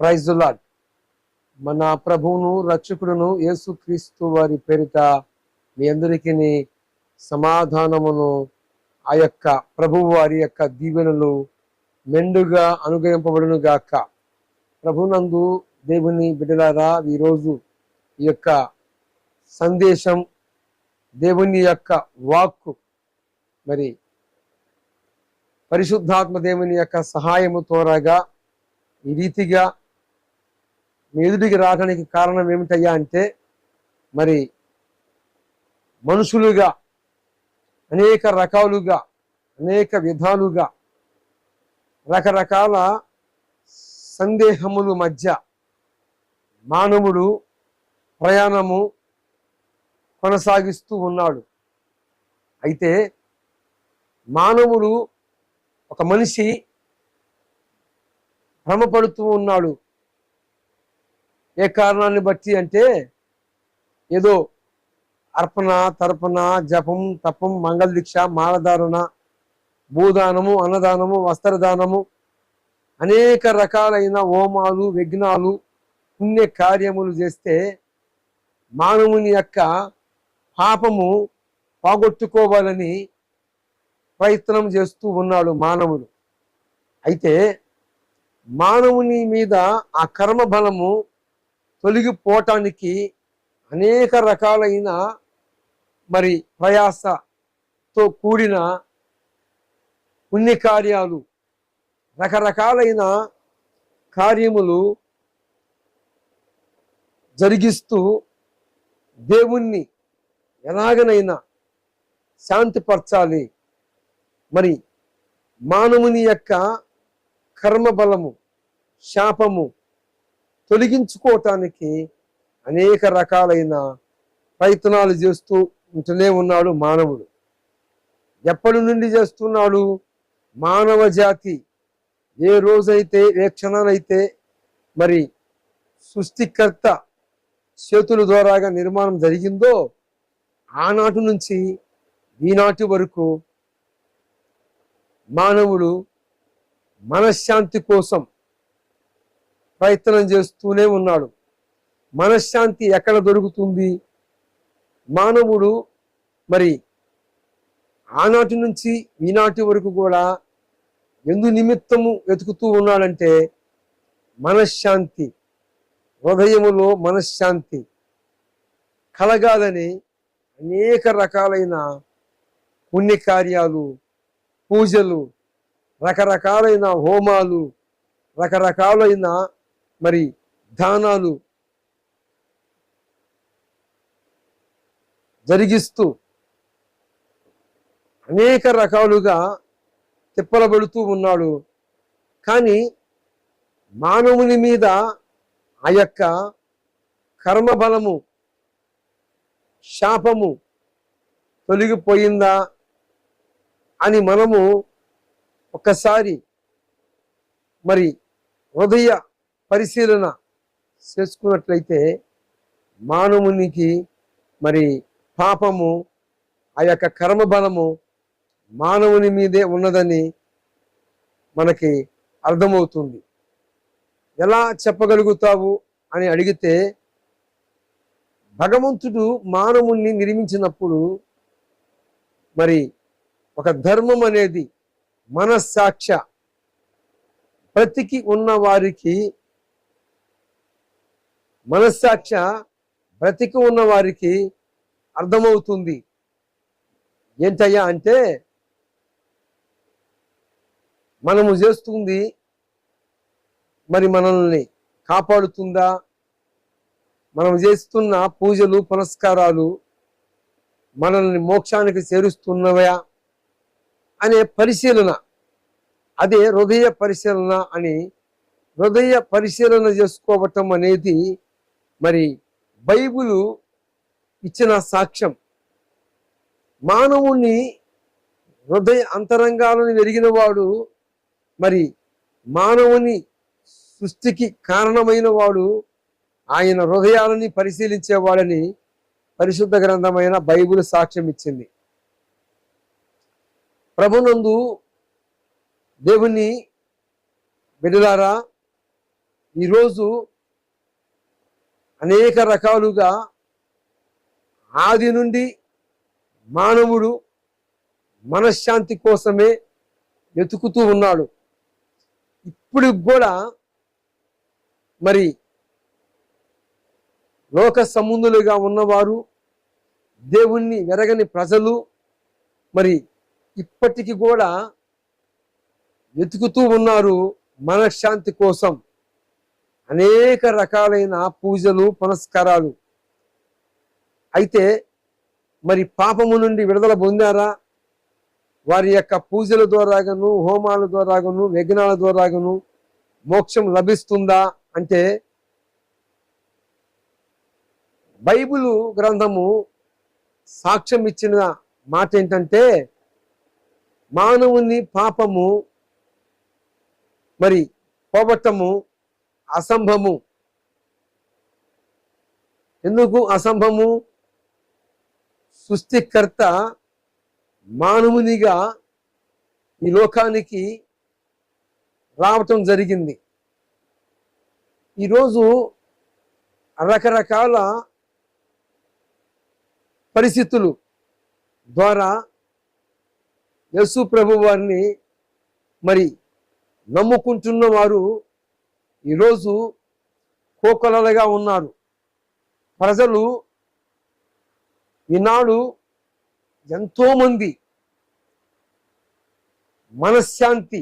Praise lord మన ప్రభువును రక్షకుడును యేసుక్రీస్తు వారి పేరిట మీ అందరికీ సమాధానమును ఆ యొక్క ప్రభువు వారి యొక్క దీవెనలు మెండుగా అనుగ్రహింపబడును గాక. ప్రభునందు దేవుని బిడ్డలారా ఈరోజు ఈ యొక్క సందేశం దేవుని యొక్క వాక్కు మరి పరిశుద్ధాత్మ దేవుని యొక్క సహాయము తోరగా ఈ రీతిగా మీ ఎదుటికి రావడానికి కారణం ఏమిటయ్యా అంటే మరి మనుషులుగా అనేక రకాలుగా అనేక విధాలుగా రకరకాల సందేహముల మధ్య మానవుడు ప్రయాణము కొనసాగిస్తూ ఉన్నాడు. అయితే మానవుడు ఒక మనిషి భ్రమపడుతూ ఉన్నాడు. ఏ కారణాన్ని బట్టి అంటే ఏదో అర్పణ తర్పణ జపం తపం మంగళ దీక్ష మాలధారణ భూదానము అన్నదానము వస్త్రదానము అనేక రకాలైన హోమాలు విఘ్నాలు పుణ్య కార్యములు చేస్తే మానవుని యొక్క పాపము పోగొట్టుకోవాలని ప్రయత్నం చేస్తూ ఉన్నాడు మానవుడు. అయితే మానవుని మీద ఆ కర్మ బలము తొలగిపోవటానికి అనేక రకాలైన మరి ప్రయాసతో కూడిన పుణ్యకార్యాలు రకరకాలైన కార్యములు జరిగిస్తూ దేవుణ్ణి ఎలాగనైనా శాంతిపరచాలి. మరి మానవుని యొక్క కర్మ బలము శాపము తొలగించుకోవటానికి అనేక రకాలైన ప్రయత్నాలు చేస్తూ ఉంటూనే ఉన్నాడు మానవుడు. ఎప్పటి నుండి చేస్తున్నాడు? మానవ జాతి. ఏ రోజైతే ఏ క్షణానైతే మరి సృష్టికర్త చేతుల ద్వారాగా నిర్మాణం జరిగిందో ఆనాటి నుంచి ఈనాటి వరకు మానవుడు మనశ్శాంతి కోసం ప్రయత్నం చేస్తూనే ఉన్నాడు. మనశ్శాంతి ఎక్కడ దొరుకుతుంది? మానవుడు మరి ఆనాటి నుంచి ఈనాటి వరకు కూడా ఎందు నిమిత్తము వెతుకుతూ ఉన్నాడంటే మనశ్శాంతి హృదయములో మనశ్శాంతి కలగాలని అనేక రకాలైన పుణ్యకార్యాలు పూజలు రకరకాలైన హోమాలు రకరకాలైన మరి దానాలు జరిగిస్తూ అనేక రకాలుగా తిప్పలబడుతూ ఉన్నాడు. కానీ మానవుని మీద ఆ యొక్క కర్మబలము శాపము తొలగిపోయిందా అని మనము ఒక్కసారి మరి హృదయ పరిశీలన చేసుకున్నట్లయితే మానవునికి మరి పాపము ఆ యొక్క కర్మ బలము మానవుని మీదే ఉన్నదని మనకి అర్థమవుతుంది. ఎలా చెప్పగలుగుతావు అని అడిగితే భగవంతుడు మానవుణ్ణి నిర్మించినప్పుడు మరి ఒక ధర్మం అనేది మనస్సాక్ష బ్రతికి ఉన్న వారికి మనస్సాక్ష బ్రతికి ఉన్న వారికి అర్థమవుతుంది. ఏంటయ్యా అంటే మనము చేస్తుంది మరి మనల్ని కాపాడుతుందా? మనం చేస్తున్న పూజలు పునస్కారాలు మనల్ని మోక్షానికి చేరుస్తున్నవా అనే పరిశీలన. అదే హృదయ పరిశీలన అని హృదయ పరిశీలన చేసుకోవటం అనేది మరి బైబిలు ఇచ్చిన సాక్ష్యం మానవుణ్ణి హృదయ అంతరంగాలను వెలిగిన వాడు మరి మానవుని సృష్టికి కారణమైన వాడు ఆయన హృదయాలని పరిశీలించేవాడని పరిశుద్ధ గ్రంథమైన బైబిల్ సాక్ష్యం ఇచ్చింది. ప్రభునందు దేవుని బిడ్డలారా ఈరోజు అనేక రకాలుగా ఆది నుండి మానవుడు మనశ్శాంతి కోసమే వెతుకుతూ ఉన్నాడు. ఇప్పుడు కూడా మరి లోక సంబంధులుగా ఉన్నవారు దేవుణ్ణి వెరగని ప్రజలు మరి ఇప్పటికి కూడా వెతుకుతూ ఉన్నారు మనశ్శాంతి కోసం. అనేక రకాలైన పూజలు పునస్కారాలు. అయితే మరి పాపము నుండి విడుదల పొందారా? వారి యొక్క పూజల ద్వారాగను హోమాల ద్వారాగను యజ్ఞాల ద్వారాగను మోక్షం లభిస్తుందా అంటే బైబిలు గ్రంథము సాక్ష్యం ఇచ్చిన మాట ఏంటంటే మానవుని పాపము మరి పోగొట్టము అసంభము. ఎందుకు అసంభము? సృష్టికర్త మానవునిగా ఈ లోకానికి రావటం జరిగింది. ఈరోజు రకరకాల పరిస్థితులు ద్వారా యశు ప్రభు వారిని మరి నమ్ముకుంటున్న వారు ఈరోజు కోకొలలుగా ఉన్నారు. ప్రజలు ఈనాడు ఎంతోమంది మనశ్శాంతి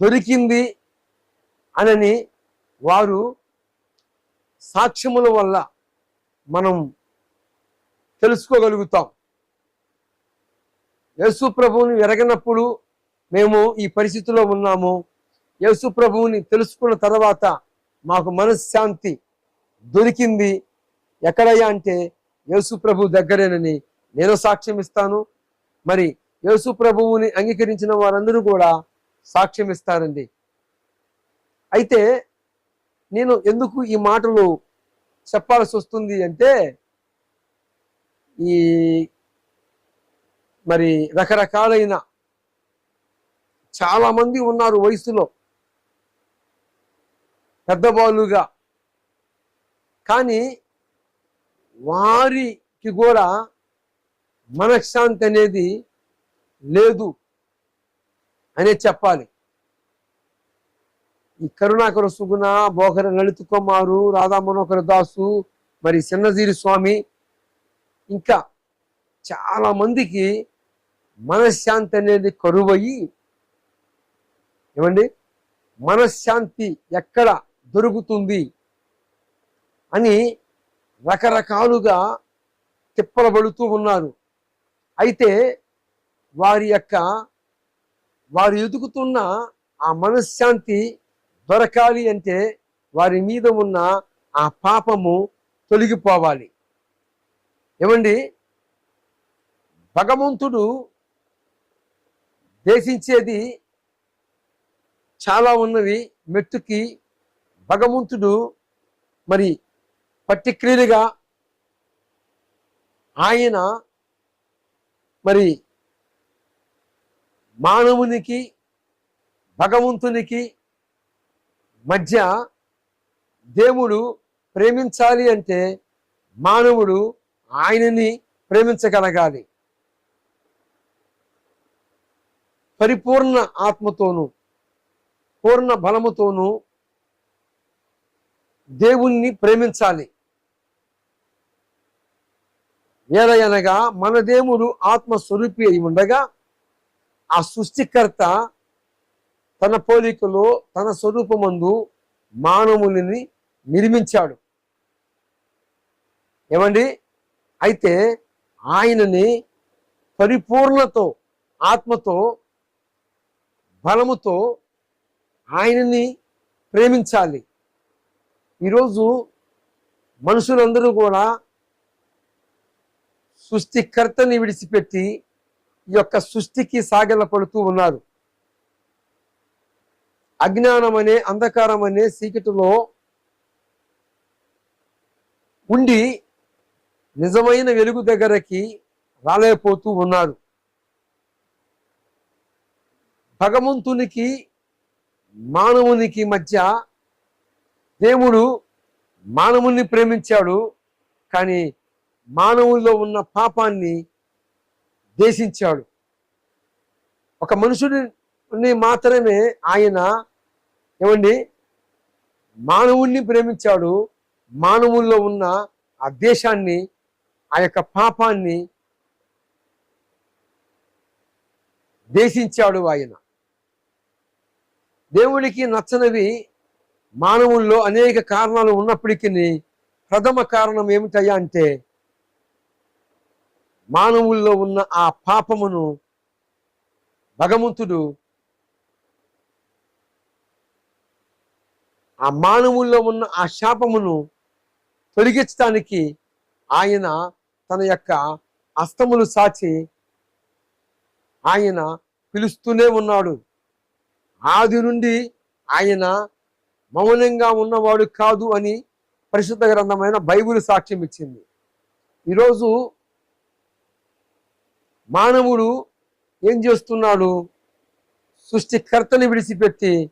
దొరికింది అనని వారు సాక్ష్యముల వల్ల మనం తెలుసుకోగలుగుతాం. యేసు ప్రభువుని ఎరగనప్పుడు మేము ఈ పరిస్థితిలో ఉన్నాము. యేసు ప్రభువుని తెలుసుకున్న తర్వాత మాకు మనశ్శాంతి దొరికింది. ఎక్కడయ్యా అంటే యేసు ప్రభు దగ్గరేనని నేను సాక్ష్యం ఇస్తాను. మరి యేసు ప్రభువుని అంగీకరించిన వారందరూ కూడా సాక్ష్యం ఇస్తారండి. అయితే నేను ఎందుకు ఈ మాటలు చెప్పాల్సి వస్తుంది అంటే ఈ మరి రకరకాలైన చాలామంది ఉన్నారు వయసులో. పెద్దవాళ్ళుగా కానీ వారికి కూడా మనశ్శాంతి అనేది లేదు అనే చెప్పాలి. ఈ కరుణాకర సుగుణ బోకర లలిత కుమారు రాధా మనోహర దాసు మరి చిన్నజీరి స్వామి ఇంకా చాలా మందికి మనశ్శాంతి అనేది కరువయ్యి. ఏమండి? మనశ్శాంతి ఎక్కడ దొరుకుతుంది అని రకరకాలుగా తిప్పలబడుతూ ఉన్నారు. అయితే వారి యొక్క వారు ఎదుగుతున్న ఆ మనశ్శాంతి దొరకాలి అంటే వారి మీద ఉన్న ఆ పాపము తొలగిపోవాలి. ఏమండి? భగవంతుడు దేశించేది చాలా ఉన్నవి మెట్టుకి భగవంతుడు మరి పర్టిక్యులర్గా ఆయన మరి మానవునికి భగవంతునికి మధ్య దేవుడు ప్రేమించాలి అంటే మానవుడు ఆయనని ప్రేమించగలగాలి. పరిపూర్ణ ఆత్మతోనూ పూర్ణ బలముతోనూ దేవుణ్ణి ప్రేమించాలి. ఏదయనగా మన దేవుడు ఆత్మస్వరూపి అయి ఉండగా ఆ సృష్టికర్త తన పోలికలో తన స్వరూపమందు మానవుని నిర్మించాడు. ఏమండి? అయితే ఆయనని పరిపూర్ణతో ఆత్మతో బలముతో ఆయనని ప్రేమించాలి. ఈరోజు మనుషులందరూ కూడా సృష్టికర్తని విడిచిపెట్టి ఈ యొక్క సృష్టికి సాగల పడుతూ ఉన్నారు. అజ్ఞానం అనే అంధకారం అనే చీకటిలో ఉండి నిజమైన వెలుగు దగ్గరకి రాలేకపోతూ ఉన్నారు. భగవంతునికి మానవునికి మధ్య దేవుడు మానవుణ్ణి ప్రేమించాడు కానీ మానవుల్లో ఉన్న పాపాన్ని దేశించాడు ఒక మనుషుడిని మాత్రమే ఆయన ఏమండి? మానవుణ్ణి ప్రేమించాడు మానవుల్లో ఉన్న ఆ దేశాన్ని ఆ యొక్క పాపాన్ని దేశించాడు ఆయన. దేవుడికి నచ్చనివి మానవుల్లో అనేక కారణాలు ఉన్నప్పటికీ ప్రథమ కారణం ఏమిటయ్యా అంటే మానవుల్లో ఉన్న ఆ పాపమును భగవంతుడు ఆ మానవుల్లో ఉన్న ఆ శాపమును తొలగించడానికి ఆయన తన యొక్క అస్తములు సాచి ఆయన పిలుస్తూనే ఉన్నాడు. ఆది నుండి ఆయన మౌనంగా ఉన్నవాడు కాదు అని పరిశుద్ధ గ్రంథమైన బైబిల్ సాక్ష్యం ఇచ్చింది. ఈరోజు మానవుడు ఏం చేస్తున్నాడు? సృష్టికర్తని విడిచిపెట్టి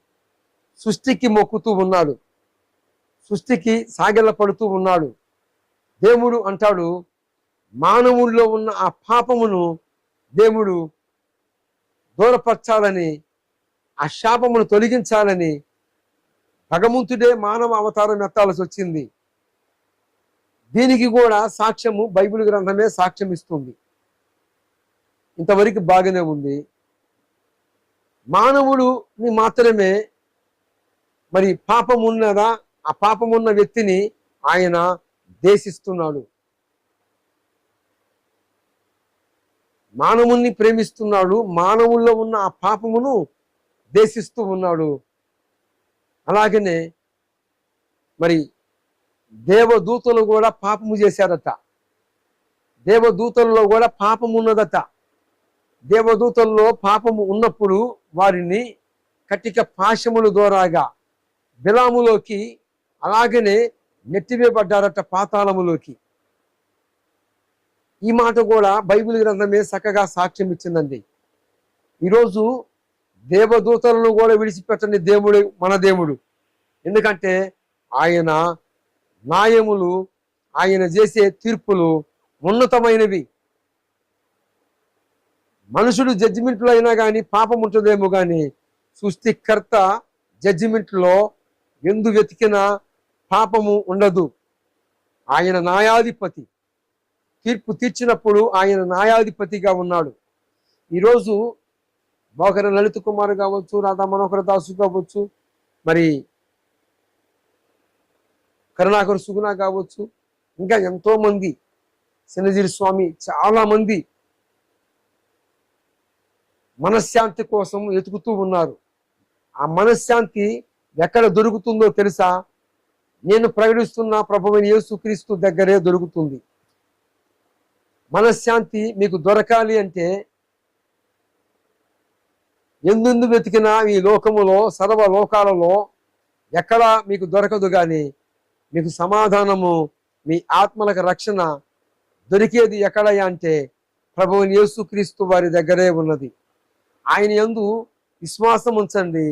సృష్టికి మొక్కుతూ ఉన్నాడు. సృష్టికి సాగెల పడుతూ ఉన్నాడు. దేవుడు అంటాడు మానవుల్లో ఉన్న ఆ పాపమును దేవుడు దూరపరచాలని ఆ శాపమును తొలగించాలని భగవంతుడే మానవ అవతారం ఎత్తాల్సి వచ్చింది. దీనికి కూడా సాక్ష్యము బైబిల్ గ్రంథమే సాక్ష్యం ఇస్తుంది. ఇంతవరకు బాగానే ఉంది. మానవుడుని మాత్రమే మరి పాపం ఉన్నదా ఆ పాపం ఉన్న వ్యక్తిని ఆయన దేశిస్తున్నాడు. మానవుణ్ణి ప్రేమిస్తున్నాడు మానవుల్లో ఉన్న ఆ పాపమును దేశిస్తూ ఉన్నాడు. అలాగనే మరి దేవదూతలు కూడా పాపము చేశారట. దేవదూతల్లో కూడా పాపం ఉన్నదట. దేవదూతల్లో పాపము ఉన్నప్పుడు వారిని కటిక పాశముల ద్వారాగా బిలాములోకి అలాగనే నెట్టివేయబడ్డారట పాతాళములోకి. ఈ మాట కూడా బైబిల్ గ్రంథమే చక్కగా సాక్ష్యం ఇచ్చిందండి. ఈరోజు దేవదూతలను కూడా విడిచిపెట్టని దేవుడు మన దేవుడు. ఎందుకంటే ఆయన న్యాయములు ఆయన చేసే తీర్పులు ఉన్నతమైనవి. మనుషుడు జడ్జిమెంట్లో అయినా కానీ పాపం ఉంటుందేమో కానీ సృష్టికర్త జడ్జిమెంట్లో ఎందు వెతికిన పాపము ఉండదు. ఆయన న్యాయాధిపతి. తీర్పు తీర్చినప్పుడు ఆయన న్యాయాధిపతిగా ఉన్నాడు. ఈరోజు బోకర లలిత కుమార్ కావచ్చు రాధా మనోహర్ దాసు కావచ్చు మరి కరుణాకర్ సుగుణ కావచ్చు ఇంకా ఎంతోమంది మంది స్వామి చాలామంది మనశ్శాంతి కోసం వెతుకుతూ ఉన్నారు. ఆ మనశ్శాంతి ఎక్కడ దొరుకుతుందో తెలుసా? నేను ప్రకటిస్తున్న ప్రభువైన యేసుక్రీస్తు దగ్గరే దొరుకుతుంది. మనశ్శాంతి మీకు దొరకాలి అంటే ఎందెందు వెతికినా ఈ లోకములో సర్వ లోకాలలో ఎక్కడా మీకు దొరకదు కానీ మీకు సమాధానము మీ ఆత్మలకు రక్షణ దొరికేది ఎక్కడయ్యా అంటే ప్రభువుని యేసుక్రీస్తు వారి దగ్గరే ఉన్నది. ఆయన ఎందు విశ్వాసం ఉంచండి.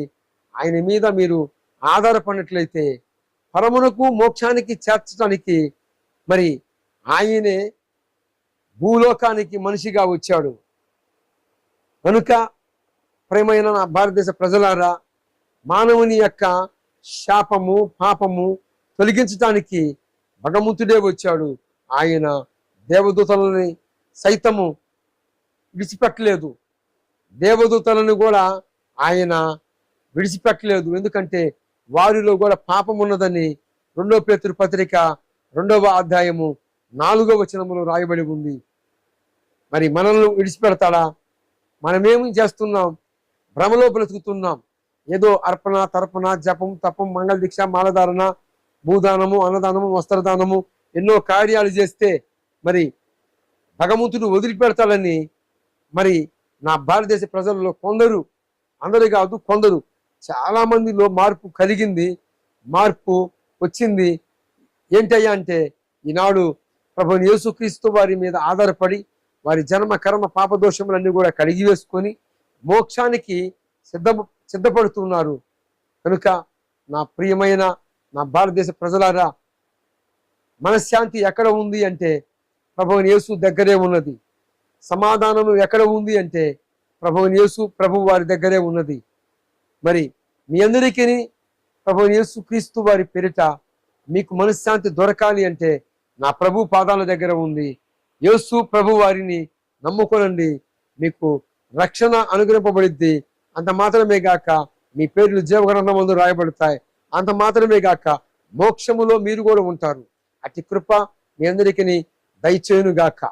ఆయన మీద మీరు ఆధారపడినట్లయితే పరమునకు మోక్షానికి చేర్చడానికి మరి ఆయనే భూలోకానికి మనిషిగా వచ్చాడు. కనుక ప్రేమైన నా భారతదేశ ప్రజలారా మానవుని యొక్క శాపము పాపము తొలగించడానికి భగవంతుడే వచ్చాడు. ఆయన దేవదూతలని సైతము విడిచిపెట్టలేదు. దేవదూతలను కూడా ఆయన విడిచిపెట్టలేదు. ఎందుకంటే వారిలో కూడా పాపం ఉన్నదని రెండో పేతురు పత్రిక రెండవ అధ్యాయము నాలుగవ వచనములో రాయబడి ఉంది. మరి మనల్ని విడిచిపెడతాడా? మనమేమి చేస్తున్నాం? భ్రమలో బ్రతుకుతున్నాం. ఏదో అర్పణ తర్పణ జపం తపం మంగళ దీక్ష మాలధారణ భూదానము అన్నదానము వస్త్రదానము ఎన్నో కార్యాలు చేస్తే మరి భగవంతుడు వదిలిపెడతాడని మరి నా భారతదేశ ప్రజల్లో కొందరు అందరు కాదు కొందరు చాలా మందిలో మార్పు కలిగింది మార్పు వచ్చింది. ఏంటయ్యా అంటే ఈనాడు ప్రభు యేసుక్రీస్తు వారి మీద ఆధారపడి వారి జన్మ కర్మ పాపదోషములన్నీ కూడా కడిగి వేసుకొని మోక్షానికి సిద్ధ సిద్ధపడుతున్నారు. కనుక నా ప్రియమైన నా భారతదేశ ప్రజలారా మనశ్శాంతి ఎక్కడ ఉంది అంటే ప్రభువుని యేసు దగ్గరే ఉన్నది. సమాధానం ఎక్కడ ఉంది అంటే ప్రభువుని యేసు ప్రభు వారి దగ్గరే ఉన్నది. మరి మీ అందరికీ ప్రభువుని యేసు క్రీస్తు వారి పేరిట మీకు మనశ్శాంతి దొరకాలి అంటే నా ప్రభు పాదాల దగ్గర ఉంది. యేసు ప్రభు వారిని నమ్ముకోనండి. మీకు రక్షణ అనుగ్రహింపబడింది అంత మాత్రమే గాక మీ పేర్లు జీవగ్రంథం ముందు రాయబడతాయి. అంత మాత్రమే గాక మోక్షములో మీరు కూడా ఉంటారు. అతి కృప మీ అందరికీ దయచేయును గాక